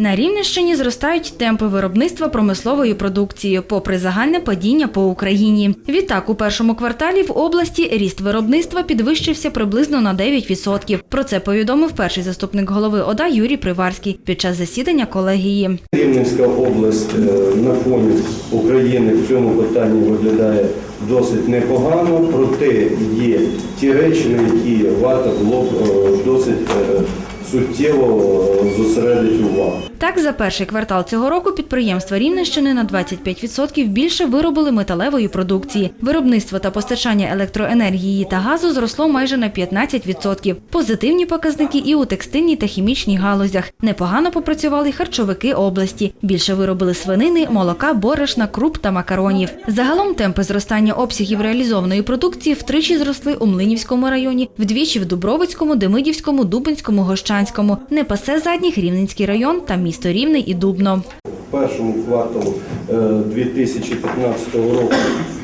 На Рівненщині зростають темпи виробництва промислової продукції, попри загальне падіння по Україні. Відтак, у першому кварталі в області ріст виробництва підвищився приблизно на 9%. Про це повідомив перший заступник голови ОДА Юрій Приварський під час засідання колегії. Рівненська область е, на фоні України в цьому питанні виглядає досить непогано, проте є ті речі, на які варто було б е, досить е, суттєво е, зосередити увагу. Так, за перший квартал цього року підприємства Рівненщини на 25% більше виробили металевої продукції. Виробництво та постачання електроенергії та газу зросло майже на 15%. Позитивні показники і у текстильній та хімічній галузях. Непогано попрацювали харчовики області. Більше виробили свинини, молока, борошна, круп та макаронів. Загалом темпи зростання обсягів реалізованої продукції втричі зросли у Млинівському районі, вдвічі в Дубровицькому, Демидівському, Дубинському, Гощанському. Не пасе задніх Рівненський район та місто Рівне і Дубно. першому кварталу е, 2015 року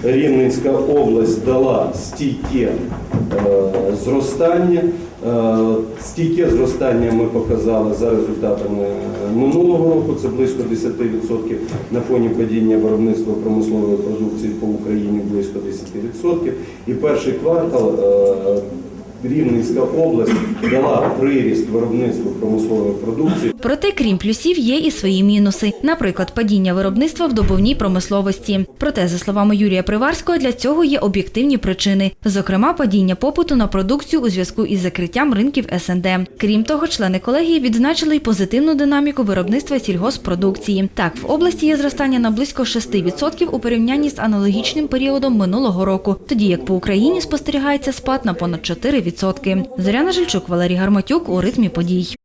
Рівненська область дала стійке е, зростання. Е, Стійке зростання ми показали за результатами минулого року. Це близько 10% на фоні падіння виробництва промислової продукції по Україні близько 10%. І перший квартал е, Рівненська область дала приріст виробництва промислової продукції Проте, крім плюсів, є і свої мінуси. Наприклад, падіння виробництва в добувній промисловості. Проте, за словами Юрія Приварського, для цього є об'єктивні причини, зокрема, падіння попиту на продукцію у зв'язку із закриттям ринків СНД. Крім того, члени колегії відзначили й позитивну динаміку виробництва сільгоспродукції. Так, в області є зростання на близько 6% у порівнянні з аналогічним періодом минулого року, тоді як по Україні спостерігається спад на понад 4%. Зоряна Жильчук, Валерій Гарматюк у ритмі подій.